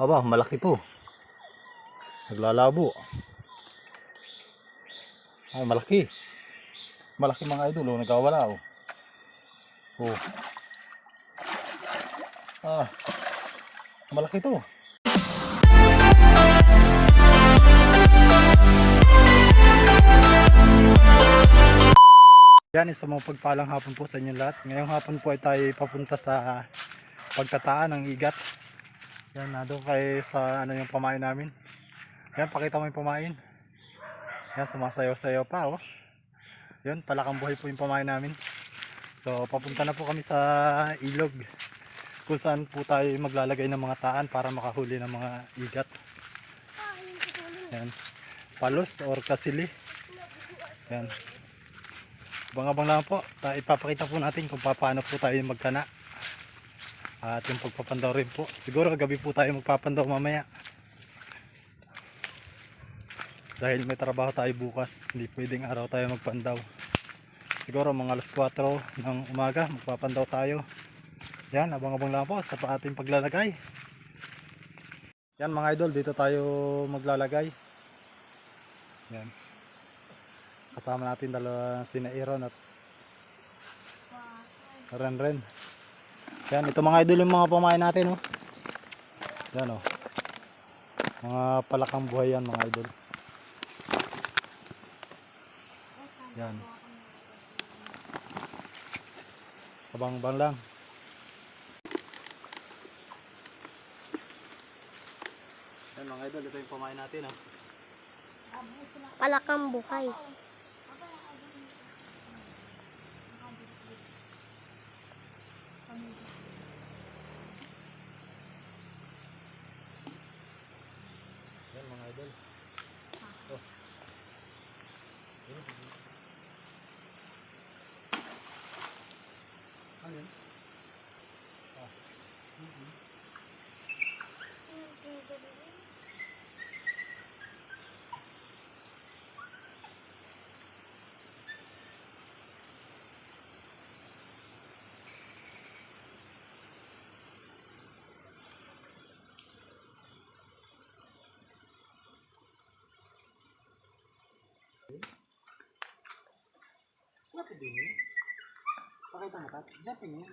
Aba, malaki to. Naglalabo. Ay, malaki. Malaki mga idol, oh. Nagkawala, oh. Oh. Ah. Malaki to. Yan, isang mga pagpalang hapon po sa inyo lahat. Ngayong hapon po ay tayo papunta sa pagtataan ng igat. Yan, na doon kay sa ano yung pamain namin. Yan, pakita mo yung pamain. Yan, sumasayaw-sayaw pa, oh. Yan, palakang buhay po yung pamain namin. So, papunta na po kami sa ilog. Kung saan po tayo maglalagay ng mga taan para makahuli ng mga igat. Yan, palos or kasili. Yan. Abang-abang lang po. Ta ipapakita po natin kung paano po tayo magkana. At yung pagpapandaw rin po. Siguro gabi po tayo magpapandaw mamaya. Dahil may trabaho tayo bukas. Hindi pwedeng araw tayo magpandaw. Siguro mga alas 4 ng umaga magpapandaw tayo. Yan, abang-abang lang po sa ating paglalagay. Yan mga idol, dito tayo maglalagay. Yan. Kasama natin dalawa sina Aaron at Ren Ren. Yan, ito mga idol yung mga pamain natin, oh. Yan, oh. Mga palakang buhay yan, mga idol. Yan. Abang-abang lang. Yan, mga idol, ito yung pamain natin, oh. Palakang buhay. Bakit din eh? Pakita mo tat. Diyan tingin.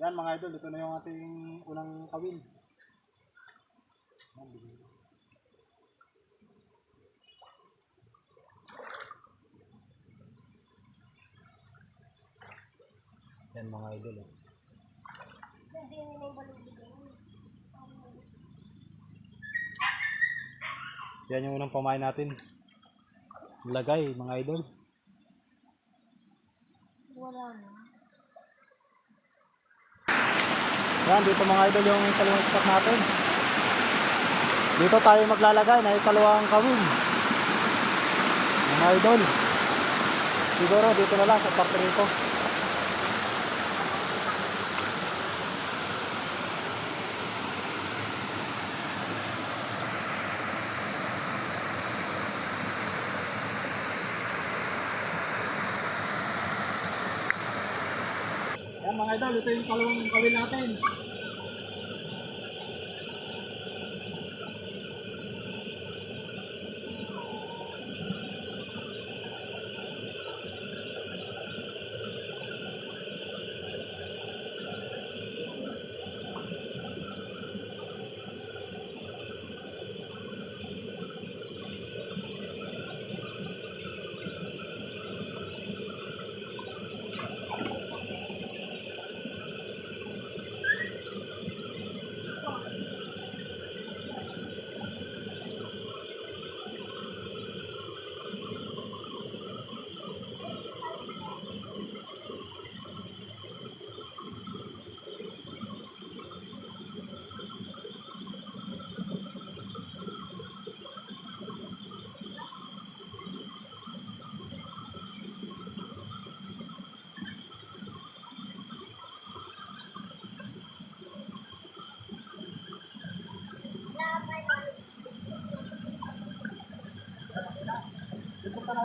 Yan mga idol, ito na yung ating unang kawin. Yan, mga idol. Oh. Yan yung unang pamain natin. Lagay mga idol. Wala na. Yan, dito mga idol yung kalawang spot natin. Dito tayo maglalagay na ikalawang kawin. Mga idol. Siguro dito na lang sa parte rito. Yan mga idol, ito yung kalawang kawin natin.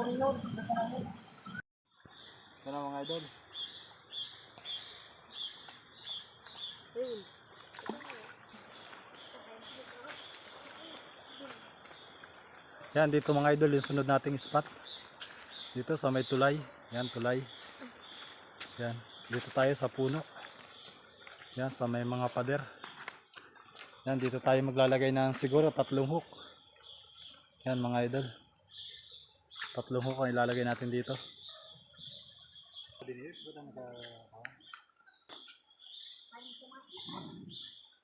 Ito na mga idol. Yan dito mga idol yung sunod nating spot. Dito sa may tulay. Yan tulay. Yan. Dito tayo sa puno. Yan sa may mga pader. Yan dito tayo maglalagay ng siguro tatlong hook. Yan mga idol. Tatlong hook ang ilalagay natin dito.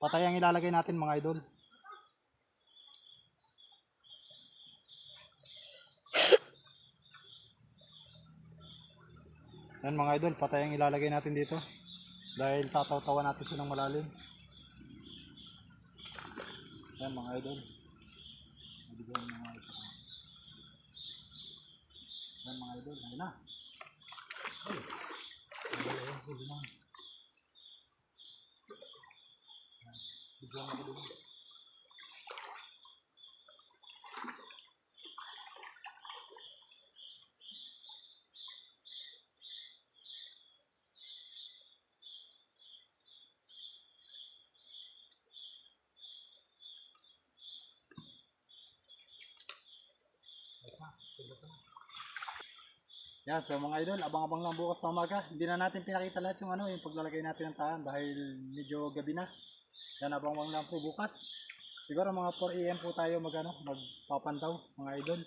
Patay ang ilalagay natin mga idol. Yan mga idol, patay ang ilalagay natin dito. Dahil tataw-tawa natin siya ng malalim. Yan mga idol. Mabigyan mga idol. Yan mga idol, ayun na. Ay, ayun, ayun, huli na. Yan, Bigyan mo ko din. Yan, so mga idol, abang-abang lang bukas na umaga. Hindi na natin pinakita lahat yung ano, yung paglalagay natin ng taan dahil medyo gabi na. Yan, abang-abang lang po bukas. Siguro mga 4 AM po tayo mag, ano, magpapantaw, mga idol.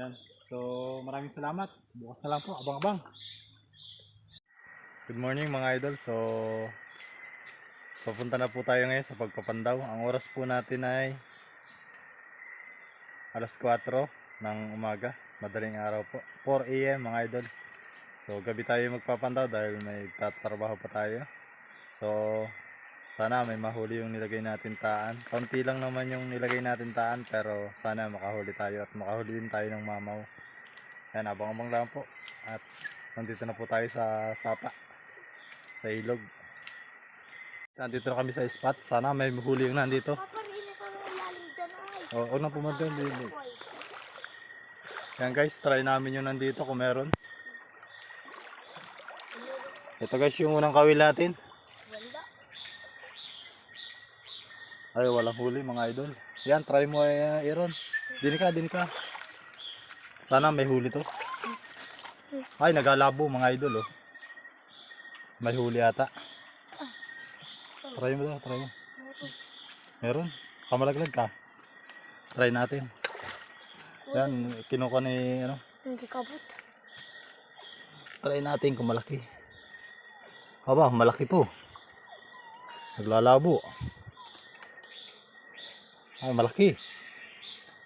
Yan, so maraming salamat. Bukas na lang po, abang-abang. Good morning mga idol. So, papunta na po tayo ngayon sa pagpapandaw. Ang oras po natin ay alas 4 ng umaga. Madaling araw po. 4 a.m. mga idol. So, gabi tayo magpapandaw dahil may tatrabaho pa tayo. So, sana may mahuli yung nilagay natin taan. Kaunti lang naman yung nilagay natin taan pero sana makahuli tayo at makahuli din tayo ng mamaw. Yan, abang-abang lang po. At nandito na po tayo sa sapa. Sa ilog. Nandito na kami sa spot. Sana may huli yung nandito. Oo, oh, nang pumunta yung ilog. Yan guys, try namin yung nandito kung meron. Ito guys yung unang kawil natin. Ay, walang huli mga idol. Yan, try mo eh, Aaron. Dini ka, dini ka. Sana may huli to. Ay, nagalabo mga idol oh. May huli ata. Try mo daw, try mo. Meron. Kamalaglag ka. Try natin. Yan, kinuha ni ano. Hindi kabot. Try natin kung malaki. Aba, malaki to. Naglalabo. Ay, malaki.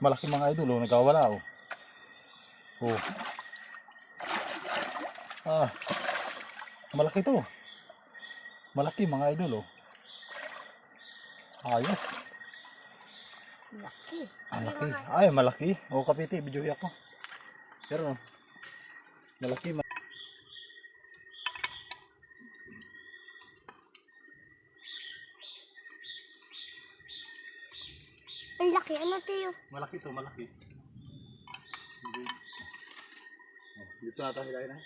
Malaki mga idol, oh, nagkawala oh. Oh. Ah. Malaki to. Malaki mga idol oh. Ayos. Laki. Ang laki. Ay, malaki. O, kapiti, video ako. Pero, malaki. ma- Ang laki. Ano tayo? Malaki to, malaki. Oh, dito na tayo hilahin.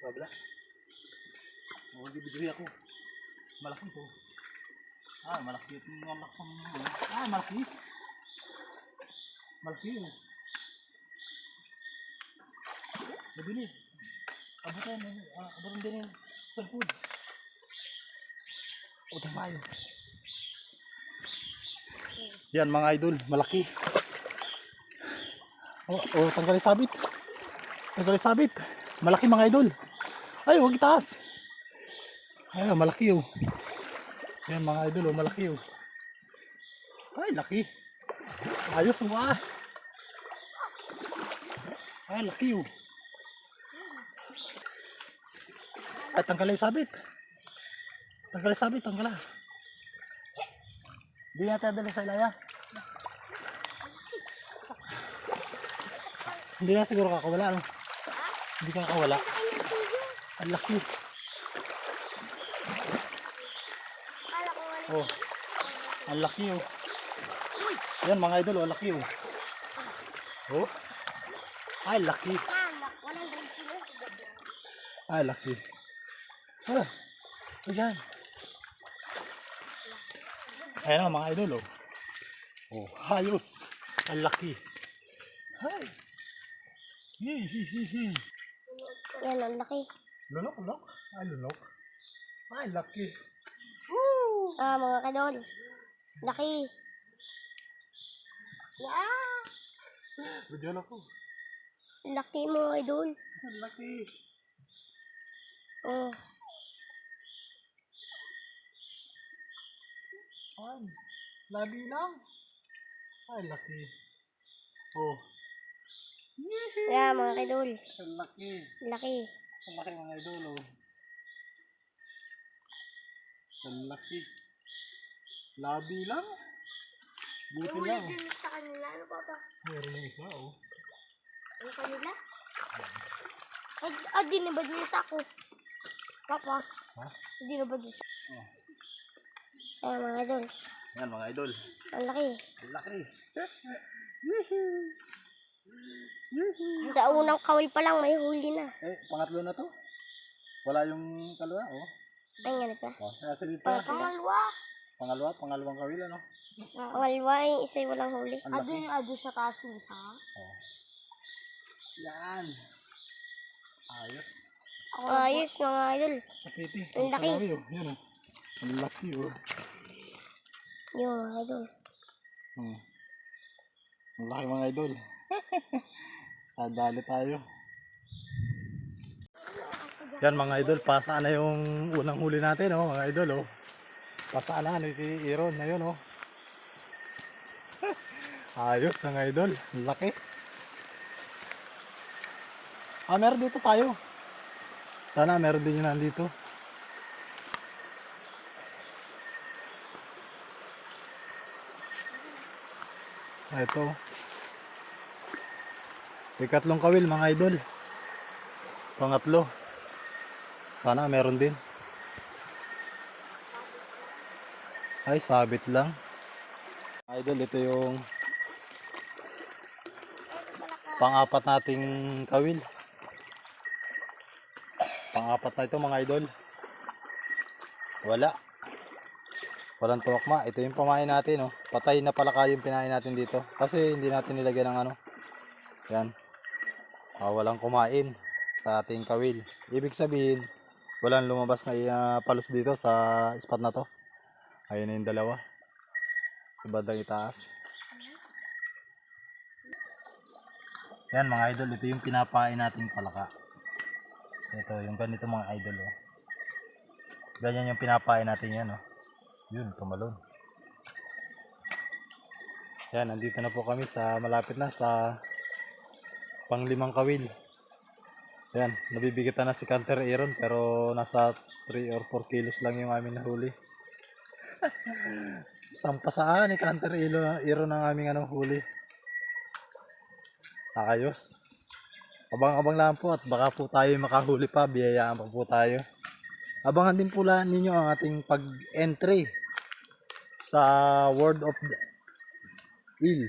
Sa kabila. Oh, hindi video ako. Malaki to. Ah, malaki yung anak sa mga. Ah, malaki. Malaki yun. Nabili. Abutan, ah, abutan din yung salpud. Abutan tayo. Yan mga idol, malaki. Oh, oh tanggalin sabit. Tanggalin sabit. Malaki mga idol. Ay, huwag itaas. Ay, malaki oh. Yan mga idol, oh, malaki oh. Ay, laki. Ayos oh, ah. Ay, laki oh. Ay, tanggalin sabit. Tanggalin sabit, tanggalin. Hindi natin dala sa ilaya. Hindi na siguro kakawala, no? Hindi kakawala. Ang laki. Oh. Ang laki, oh. Yan, mga idol, oh. Laki, oh. Oh. Ay, laki. Ay, laki. Ah. Ayan. Ayan na, mga idol, oh. Oh, ayos. Ang laki. Hay. Hihihihi. Yan, ang laki. Lunok, lunok. Ay, lunok. Ay, laki. Ah, mga kadol. Laki. Yeah! Budyan ako. Laki mga idol. Laki. Oh. Ay, labi lang. Ay, laki. Oh, Yeah, mga ang laki. Laki. Laki mga idol, oh. Laki. Labi lang. Buti lang. din sa kanila. Ano pa ba? Meron yung isa, oh. Ano kanila? Ay, ah, di na ba din sa ako? Papa. Ha? Di na ba din sa... Oh. Ayan, mga idol. Yan mga idol. Ang laki. Ang laki. Sa unang kawil pa lang, may huli na. Eh, pangatlo na to. Wala yung kalwa, oh. Ay, pa. Oh, sasalita. Pangalawa. Pangalawa, pangalawang kawil, ano? Pangalawa, yung isa yung walang huli. Ang laki. ado sa taas ng isa. Oh. Yan. Ayos. Ayos, mga idol. Sakiti. Ang laki. oh. Yan, oh. Ang laki, oh. Yung mga idol. Hmm. Ang laki mga idol. Tadali tayo. Yan mga idol, pasaan na yung unang huli natin, oh, mga idol, oh. Pasaan na, ni Iron na yun, oh. Ayos, mga idol. Ang laki. Ah, meron dito tayo. Sana meron din yun nandito. Ito. Ikatlong kawil mga idol. Pangatlo. Sana meron din. Ay, sabit lang. Idol, ito yung pang-apat nating kawil. Pang-apat na ito mga idol. Wala. Walang tuwakma. Ito yung pamain natin, oh. Patay na pala kayo yung pinain natin dito. Kasi hindi natin nilagyan ng ano. Yan. Ah, walang kumain sa ating kawil. Ibig sabihin, walang lumabas na ah, palos dito sa spot na to. Ayun na yung dalawa. Sa bandang itaas. Yan mga idol, ito yung pinapain nating palaka. Ito, yung ganito mga idol, oh. Ganyan yung pinapain natin yan, oh. Yun, tumalon. Yan, nandito na po kami sa malapit na sa panglimang kawil. Yan, nabibigatan na si Canter Aaron pero nasa 3 or 4 kilos lang yung amin nahuli. Sampasaan ni Canter Aaron ang aming anong huli. Ayos. Abang-abang lang po at baka po tayo makahuli pa, biyayaan pa po tayo. Abangan din po lang ninyo ang ating pag-entry sa Word of the Ill.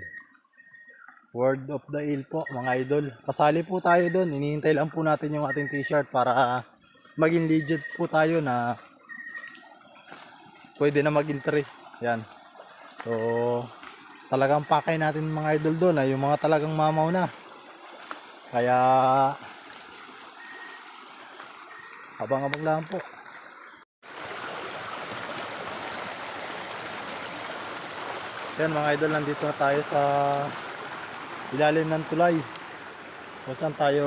Word of the Ill po mga idol. Kasali po tayo doon. Hinihintay lang po natin yung ating t-shirt para maging legit po tayo na pwede na mag-entry. Yan. So, talagang pakay natin mga idol doon ay yung mga talagang mamaw na. Kaya abang-abang lang po. Yan mga idol, nandito na tayo sa ilalim ng tulay. Kung saan tayo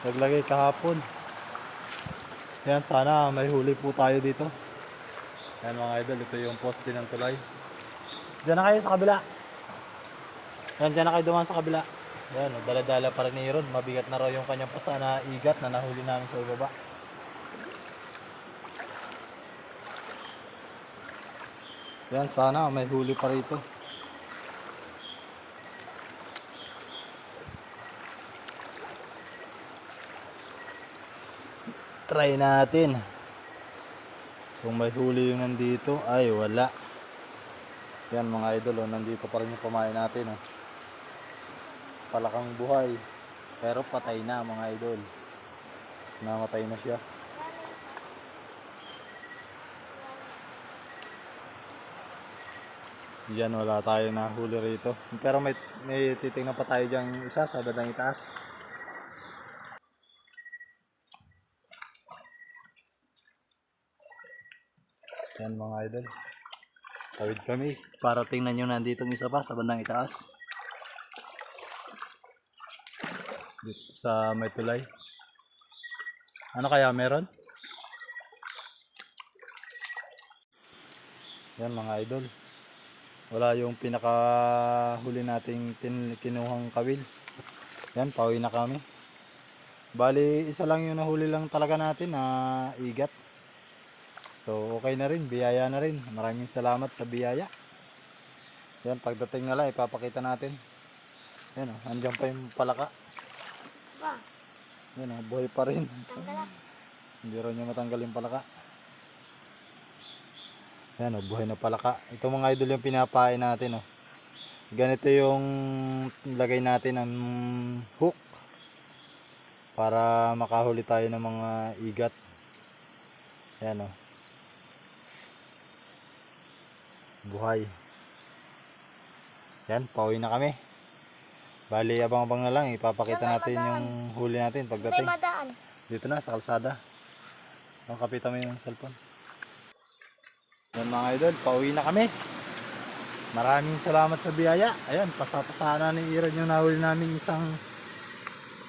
naglagay kahapon. Yan, sana may huli po tayo dito. Yan mga idol, ito yung poste ng tulay. Diyan na kayo sa kabila. Yan, diyan na kayo dumaan sa kabila. Yan, dala-dala pa rin ni Aaron. Mabigat na raw yung kanyang pasa na igat na nahuli namin sa ibaba. Yan, sana may huli pa rito. Try natin. Kung may huli yung nandito, ay wala. Yan mga idol, oh, nandito pa rin yung pamain natin. Oh. Palakang buhay. Pero patay na mga idol. Namatay na siya. Yan, wala tayo na huli rito. Pero may, may titingnan pa tayo dyan isa sa bandang itaas. Yan mga idol. Tawid kami para tingnan nyo nandito isa pa sa bandang itaas. Dito sa may tulay. Ano kaya meron? Yan mga idol. Wala yung pinakahuli nating tin, kinuhang kawil. Yan, pauwi na kami. Bali, isa lang yung nahuli lang talaga natin na igat. So, okay na rin. Biyaya na rin. Maraming salamat sa biyaya. Yan, pagdating nila, ipapakita natin. Yan o, andyan pa yung palaka. Ba, Yan o, buhay pa rin. ah. Hindi rin niya matanggal yung palaka. Yan o, buhay na palaka. Ito mga idol yung pinapain natin o. Ganito yung lagay natin ng hook para makahuli tayo ng mga igat. Yan o. Buhay. Yan, pauwi na kami. Bali, abang-abang na lang. Ipapakita natin yung huli natin pagdating. Dito na, sa kalsada. Ang kapitan mo yung cellphone. Yan mga idol, pauwi na kami. Maraming salamat sa biyaya. Ayan, pasapasa na ni Iran yung nahuli namin isang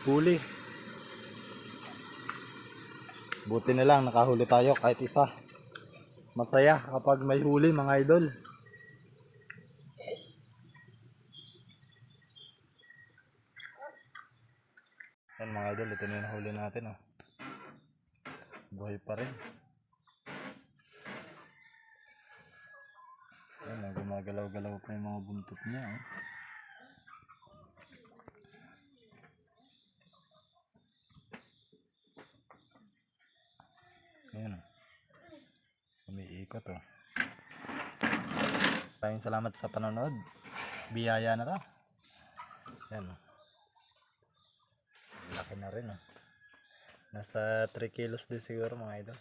huli. Buti na lang, nakahuli tayo kahit isa. Masaya kapag may huli mga idol. Yan mga idol, ito na yung nahuli natin. Oh. Buhay pa rin. Yan, oh, gumagalaw-galaw pa yung mga buntot niya. Oh. Ayan oh. Umiikot oh. Maraming salamat sa panonood. Biyaya na to. Yan oh. Laki na rin oh. Nasa 3 kilos din siguro mga idol.